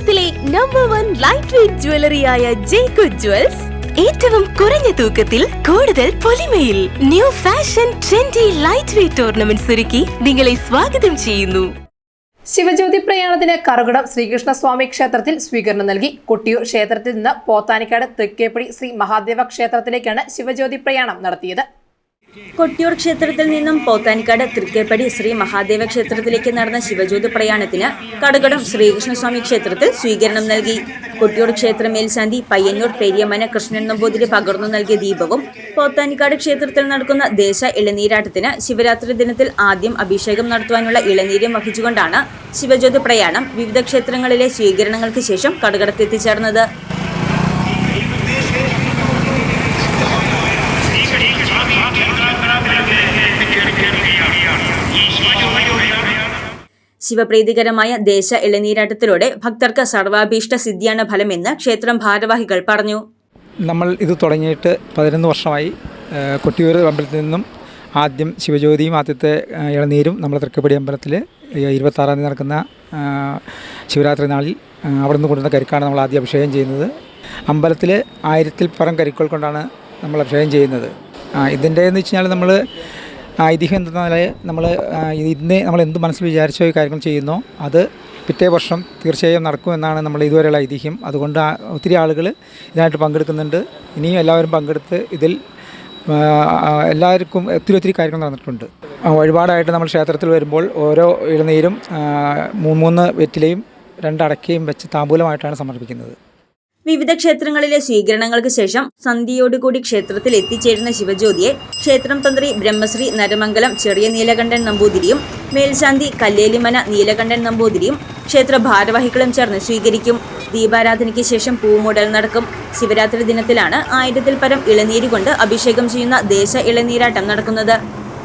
കേരളത്തിലെ number one light weight ജ്വല്ലറിയായ ജേക്കു jewels ഏറ്റവും കുറഞ്ഞ തൂക്കത്തിൽ കൂടുതൽ പൊലിമയിൽ new fashion trendy light weight ornaments ഒരുക്കി നിങ്ങളെ സ്വാഗതം ചെയ്യുന്നു. ശിവജ്യോതി പ്രയാണത്തിന് കറുകടം ശ്രീകൃഷ്ണസ്വാമി ക്ഷേത്രത്തിൽ സ്വീകരണം നൽകി. കൊട്ടിയൂർ ക്ഷേത്രത്തിൽ നിന്ന് പോത്താനിക്കാട് തെക്കേപ്പടി ശ്രീ മഹാദേവ ക്ഷേത്രത്തിലേക്കാണ് ശിവജ്യോതി പ്രയാണം നടത്തിയത്. കൊട്ടിയൂർ ക്ഷേത്രത്തിൽ നിന്നും പോത്താനിക്കാട് തൃക്കേപ്പടി ശ്രീ മഹാദേവ ക്ഷേത്രത്തിലേക്ക് നടന്ന ശിവജ്യോതി പ്രയാണത്തിന് കടകടം ശ്രീകൃഷ്ണസ്വാമി ക്ഷേത്രത്തിൽ സ്വീകരണം നൽകി. കൊട്ടിയൂർ ക്ഷേത്ര മേൽശാന്തി പയ്യന്നൂർ പെരിയമ്മന കൃഷ്ണൻ നമ്പൂതിരി പകർന്നു നൽകിയ ദീപവും പോത്താനിക്കാട് ക്ഷേത്രത്തിൽ നടക്കുന്ന ദേശ ഇളനീരാട്ടത്തിന് ശിവരാത്രി ദിനത്തിൽ ആദ്യം അഭിഷേകം നടത്തുവാനുള്ള ഇളനീരും വഹിച്ചുകൊണ്ടാണ് ശിവജ്യോതി പ്രയാണം വിവിധ ക്ഷേത്രങ്ങളിലെ സ്വീകരണങ്ങൾക്ക് ശേഷം കടകടത്തെത്തിച്ചേർന്നത് ശിവപ്രീതികരമായ ദേശ ഇളനീരാട്ടത്തിലൂടെ ഭക്തർക്ക് സർവാഭീഷ്ട സിദ്ധിയാണ് ഫലമെന്ന് ക്ഷേത്രം ഭാരവാഹികൾ പറഞ്ഞു. നമ്മൾ ഇത് തുടങ്ങിയിട്ട് പതിനൊന്ന് വർഷമായി കൊട്ടിയൂർ അമ്പലത്തിൽ നിന്നും ആദ്യം ശിവജ്യോതിയും ആദ്യത്തെ ഇളനീരും നമ്മൾ തൃക്കപ്പടി അമ്പലത്തിൽ ഇരുപത്താറാം തീയതി നടക്കുന്ന ശിവരാത്രി നാളിൽ അവിടെ നിന്ന് കൊണ്ടുവന്ന കരിക്കാണ് നമ്മൾ ആദ്യം അഭിഷേകം ചെയ്യുന്നത്. അമ്പലത്തിൽ ആയിരത്തിൽ പരം കരിക്കുകൾ കൊണ്ടാണ് നമ്മൾ അഭിഷേകം ചെയ്യുന്നത്. ഇതിന്റെ എന്ന് വെച്ച് കഴിഞ്ഞാൽ നമ്മൾ ഐതിഹ്യം എന്തെന്നാൽ നമ്മൾ ഇന്ന് നമ്മൾ എന്ത് മനസ്സിൽ വിചാരിച്ചോ കാര്യങ്ങൾ ചെയ്യുന്നോ അത് പിറ്റേ വർഷം തീർച്ചയായും നടക്കുമെന്നാണ് നമ്മൾ ഇതുവരെയുള്ള ഐതിഹ്യം. അതുകൊണ്ട് ഒത്തിരി ആളുകൾ ഇതിനായിട്ട് പങ്കെടുക്കുന്നുണ്ട്. ഇനിയും എല്ലാവരും പങ്കെടുത്ത് ഇതിൽ എല്ലാവർക്കും ഒത്തിരി ഒത്തിരി കാര്യങ്ങൾ നടന്നിട്ടുണ്ട്. വഴിപാടായിട്ട് നമ്മൾ ക്ഷേത്രത്തിൽ വരുമ്പോൾ ഓരോ ഇളനീരും മൂന്ന് മൂന്ന് വെറ്റിലയും രണ്ട് അടക്കയും വെച്ച് താമ്പൂലമായിട്ടാണ് സമർപ്പിക്കുന്നത്. വിവിധ ക്ഷേത്രങ്ങളിലെ സ്വീകരണങ്ങൾക്ക് ശേഷം സന്ധ്യയോടുകൂടി ക്ഷേത്രത്തിൽ എത്തിച്ചേരുന്ന ശിവജ്യോതിയെ ക്ഷേത്രം തന്ത്രി ബ്രഹ്മശ്രീ നരമംഗലം ചെറിയ നീലകണ്ഠൻ നമ്പൂതിരിയും മേൽശാന്തി കല്ലേലിമന നീലകണ്ഠൻ നമ്പൂതിരിയും ക്ഷേത്ര ഭാരവാഹികളും ചേർന്ന് സ്വീകരിക്കും. ദീപാരാധനയ്ക്ക് ശേഷം പൂമൂടൽ നടക്കും. ശിവരാത്രി ദിനത്തിലാണ് ആയിരത്തിൽ പരം ഇളനീര് കൊണ്ട് അഭിഷേകം ചെയ്യുന്ന ദേശ ഇളനീരാട്ടം നടക്കുന്നത്.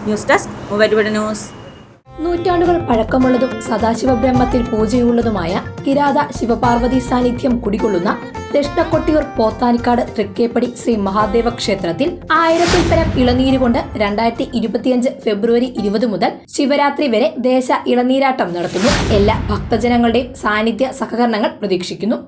News desk news. നൂറ്റാണ്ടുകൾ പഴക്കമുള്ളതും സദാശിവ ബ്രഹ്മത്തിൽ പൂജയുള്ളതുമായ കിരാത ശിവപാർവതി സാന്നിധ്യം കുടികൊള്ളുന്ന ദക്ഷിണക്കൊട്ടിയൂർ പോത്താനിക്കാട് തൃക്കേപ്പടി ശ്രീ മഹാദേവ ക്ഷേത്രത്തിൽ ആയിരത്തിൽ പരം ഇളനീര് കൊണ്ട് രണ്ടായിരത്തി ഇരുപത്തിയഞ്ച് ഫെബ്രുവരി ഇരുപത് മുതൽ ശിവരാത്രി വരെ ദേശ ഇളനീരാട്ടം നടത്തുന്നു. എല്ലാ ഭക്തജനങ്ങളുടെയും സാന്നിധ്യ സഹകരണങ്ങൾ പ്രതീക്ഷിക്കുന്നു.